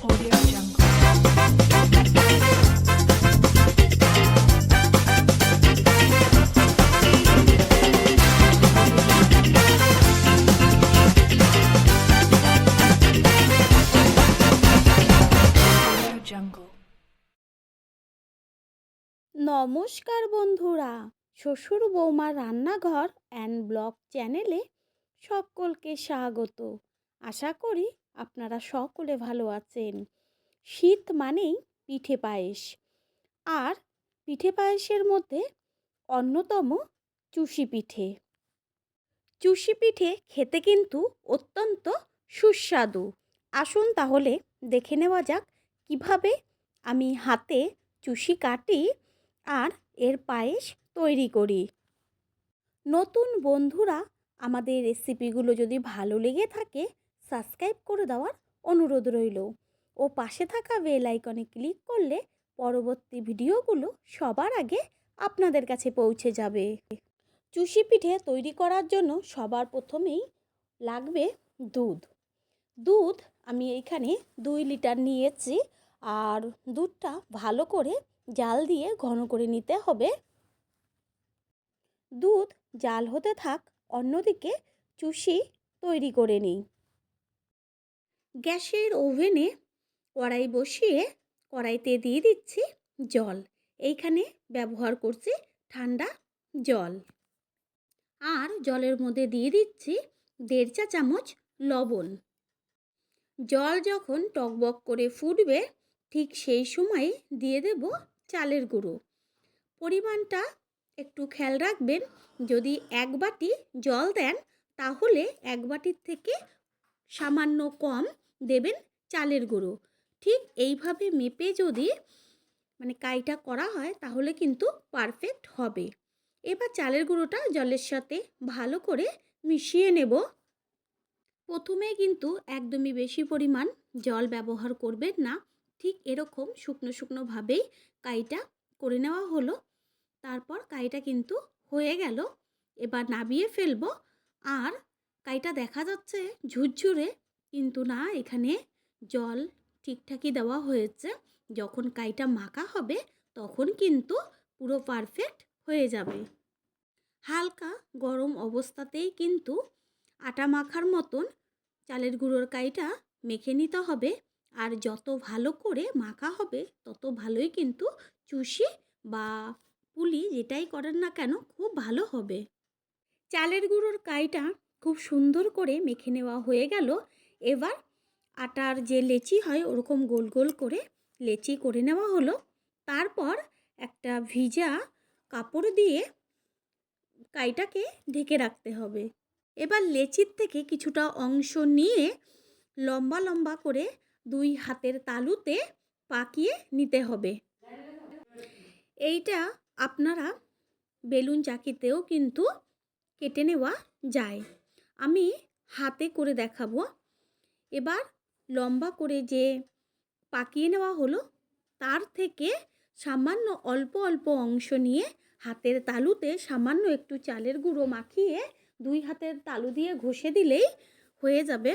নমস্কার বন্ধুরা শ্বশুর বৌমার রান্নাঘর অ্যান্ড ব্লগ চ্যানেলে সকলকে স্বাগত। আশা করি আপনারা সকলে ভালো আছেন। শীত মানেই পিঠে পায়েস। আর পিঠে পায়েসের মধ্যে অন্যতম চুষি পিঠে। চুষি পিঠে খেতে কিন্তু অত্যন্ত সুস্বাদু। আসুন তাহলে দেখে নেওয়া যাক কীভাবে আমি হাতে চুষি কাটি আর এর পায়েস তৈরি করি। নতুন বন্ধুরা, আমাদের রেসিপিগুলো যদি ভালো লেগে থাকে সাবস্ক্রাইব করে দেওয়ার অনুরোধ রইল। ও পাশে থাকা বেল আইকনে ক্লিক করলে পরবর্তী ভিডিওগুলো সবার আগে আপনাদের কাছে পৌঁছে যাবে। চুষি পিঠে তৈরি করার জন্য সবার প্রথমেই লাগবে দুধ। দুধ আমি এইখানে দুই লিটার নিয়েছি আর দুধটা ভালো করে জাল দিয়ে ঘন করে নিতে হবে। দুধ জাল হতে থাক, অন্যদিকে চুষি তৈরি করে নিই। গ্যাসের ওভেনে কড়াই বসিয়ে কড়াইতে দিয়ে দিচ্ছি জল। এইখানে ব্যবহার করছি ঠান্ডা জল। আর জলের মধ্যে দিয়ে দিচ্ছি দেড় চা চামচ লবণ। জল যখন টকবক করে ফুটবে, ঠিক সেই সময় দিয়ে দেব চালের গুঁড়ো। পরিমাণটা একটু খেয়াল রাখবেন, যদি এক বাটি জল দেন, তাহলে এক বাটির থেকে সামান্য কম দেবেন চালের গুঁড়ো। ঠিক এইভাবে মেপে যদি মানে কাইটা করা হয় তাহলে কিন্তু পারফেক্ট হবে। এবার চালের গুঁড়োটা জলের সাথে ভালো করে মিশিয়ে নেব। প্রথমে কিন্তু একদমই বেশি পরিমাণ জল ব্যবহার করবেন না। ঠিক এরকম শুকনো শুকনোভাবেই কাইটা করে নেওয়া হলো। তারপর কাইটা কিন্তু হয়ে গেল। এবার নাবিয়ে ফেলব। আর কাইটা দেখা যাচ্ছে ঝুরঝুরে, কিন্তু না, এখানে জল ঠিকঠাকই দেওয়া হয়েছে। যখন কাইটা মাখা হবে, তখন কিন্তু পুরো পারফেক্ট হয়ে যাবে। হালকা গরম অবস্থাতেই কিন্তু আটা মাখার মতন চালের গুঁড়োর কাইটা মেখে নিতে হবে। আর যত ভালো করে মাখা হবে, তত ভালোই কিন্তু চুষি বা পুলি, যেটাই করেন না কেন, খুব ভালো হবে। চালের গুঁড়োর কাইটা খুব সুন্দর করে মেখে নেওয়া হয়ে গেল। এবার আটার যে লেচি হয়, ওরকম গোল গোল করে লেচি করে নেওয়া হলো। তারপর একটা ভিজা কাপড় দিয়ে কাইটাকে ঢেকে রাখতে হবে। এবার লেচির থেকে কিছুটা অংশ নিয়ে লম্বা লম্বা করে দুই হাতের তালুতে পাকিয়ে নিতে হবে। এইটা আপনারা বেলুন চাকিতেও কিন্তু কেটে নেওয়া যায়। আমি হাতে করে দেখাবো। এবার লম্বা করে যে পাকিয়ে নেওয়া হলো, তার থেকে সামান্য অল্প অল্প অংশ নিয়ে হাতের তালুতে সামান্য একটু চালের গুঁড়ো মাখিয়ে দুই হাতের তালু দিয়ে ঘষে দিলেই হয়ে যাবে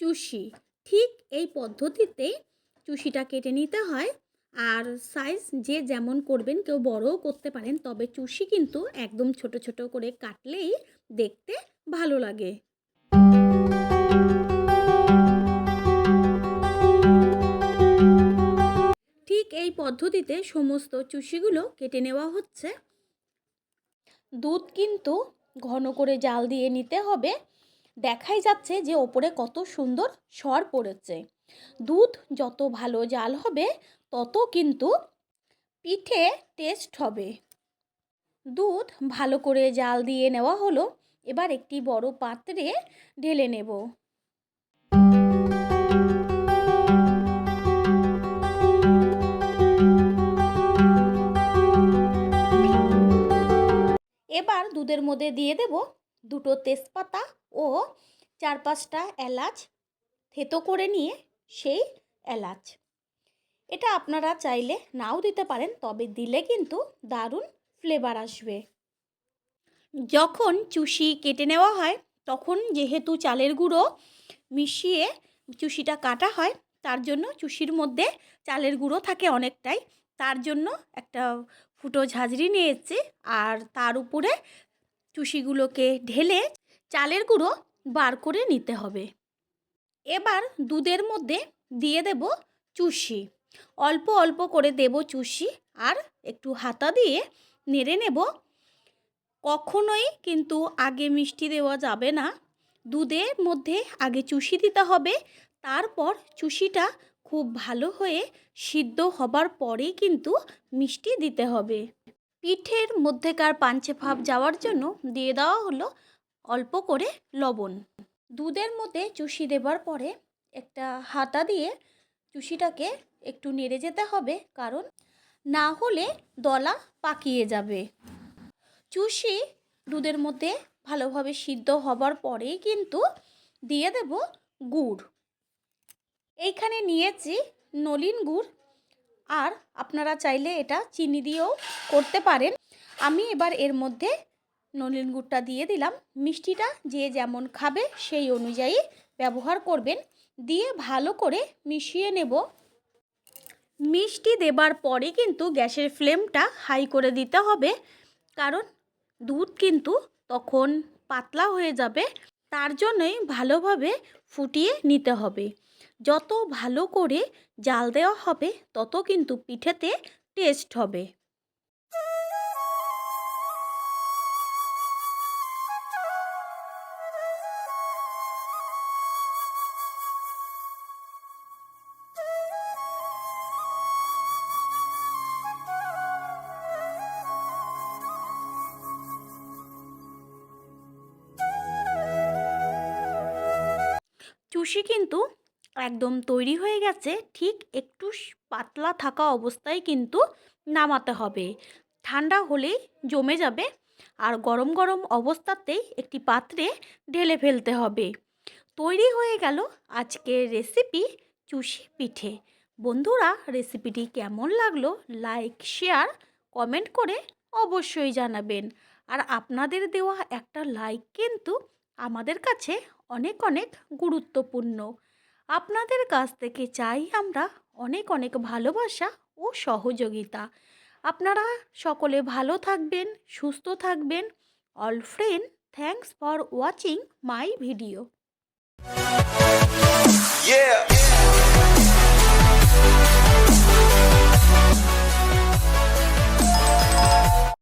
চুষি। ঠিক এই পদ্ধতিতেই চুষিটা কেটে নিতে হয় আর সাইজ যে যেমন করবেন, কেউ বড়ও করতে পারেন, তবে চুষি কিন্তু একদম ছোট ছোট করে কাটলেই দেখতে ভালো লাগে। ঠিক এই পদ্ধতিতে সমস্ত চুষিগুলো কেটে নেওয়া হচ্ছে। দুধ কিন্তু ঘন করে জাল দিয়ে নিতে হবে। দেখাই যাচ্ছে যে ওপরে কত সুন্দর সর পড়েছে। দুধ যত ভালো জাল হবে, তত কিন্তু পিঠে টেস্ট হবে। দুধ ভালো করে জাল দিয়ে নেওয়া হলো। এবার একটি বড় পাত্রে ঢেলে নেব। এবার দুধের মধ্যে দিয়ে দেব দুটো তেজপাতা ও চার পাঁচটা এলাচ। থেতো করে নিয়ে সেই এলাচ। এটা আপনারা চাইলে নাও দিতে পারেন, তবে দিলে কিন্তু দারুণ ফ্লেভার আসবে। যখন চুষি কেটে নেওয়া হয়, তখন যেহেতু চালের গুঁড়ো মিশিয়ে চুষিটা কাটা হয়, তার জন্য চুষির মধ্যে চালের গুঁড়ো থাকে অনেকটাই। তার জন্য একটা ফুটো ঝাঁঝরি নিয়ে এসেছি আর তার উপরে চুষিগুলোকে ঢেলে চালের গুঁড়ো বার করে নিতে হবে। এবার দুধের মধ্যে দিয়ে দেব চুষি। অল্প অল্প করে দেব চুষি আর একটু হাতা দিয়ে নেড়ে নেব কখনোই কিন্তু আগে মিষ্টি দেওয়া যাবে না। দুধের মধ্যে আগে চুষি দিতে হবে। তারপর চুষিটা খুব ভালো হয়ে সিদ্ধ হবার পরেই কিন্তু মিষ্টি দিতে হবে। পিঠের মধ্যেকার পাঞ্চে ভাব যাওয়ার জন্য দিয়ে দেওয়া হলো অল্প করে লবণ। দুধের মধ্যে চুষি দেবার পরে একটা হাতা দিয়ে চুষিটাকে একটু নেড়ে যেতে হবে, কারণ না হলে দলা পাকিয়ে যাবে। চুষি দুধের মধ্যে ভালোভাবে সিদ্ধ হবার পরেই কিন্তু দিয়ে দেব গুড়। এইখানে নিয়েছি নলিন গুড়। আর আপনারা চাইলে এটা চিনি দিয়েও করতে পারেন। আমি এবার এর মধ্যে নলিন গুড়টা দিয়ে দিলাম। মিষ্টিটা যে যেমন খাবে সেই অনুযায়ী ব্যবহার করবেন। দিয়ে ভালো করে মিশিয়ে নেব। মিষ্টি দেবার পরে কিন্তু গ্যাসের ফ্লেমটা হাই করে দিতে হবে। কারণ দুধ কিন্তু তখন পাতলা হয়ে যাবে, তার জন্যই ভালোভাবে ফুটিয়ে নিতে হবে। যত ভালো করে জাল দেওয়া হবে, তত কিন্তু পিঠেতে টেস্ট হবে। চুষি কিন্তু একদম তৈরি হয়ে গেছে, ঠিক একটু পাতলা থাকা অবস্থায় কিন্তু নামাতে হবে। ঠান্ডা হলেই জমে যাবে আর গরম গরম অবস্থাতেই একটি পাত্রে ঢেলে ফেলতে হবে। তৈরি হয়ে গেল আজকের রেসিপি চুষি পিঠে। বন্ধুরা রেসিপিটি কেমন লাগল লাইক শেয়ার কমেন্ট করে অবশ্যই জানাবেন। আর আপনাদের দেওয়া একটা লাইক কিন্তু আমাদের কাছে অনেক অনেক গুরুত্বপূর্ণ। আপনাদের কাছ থেকে চাই আমরা অনেক অনেক ভালোবাসা ও সহযোগিতা। আপনারা সকলে ভালো থাকবেন, সুস্থ থাকবেন। All friend thanks for watching my video. Yeah.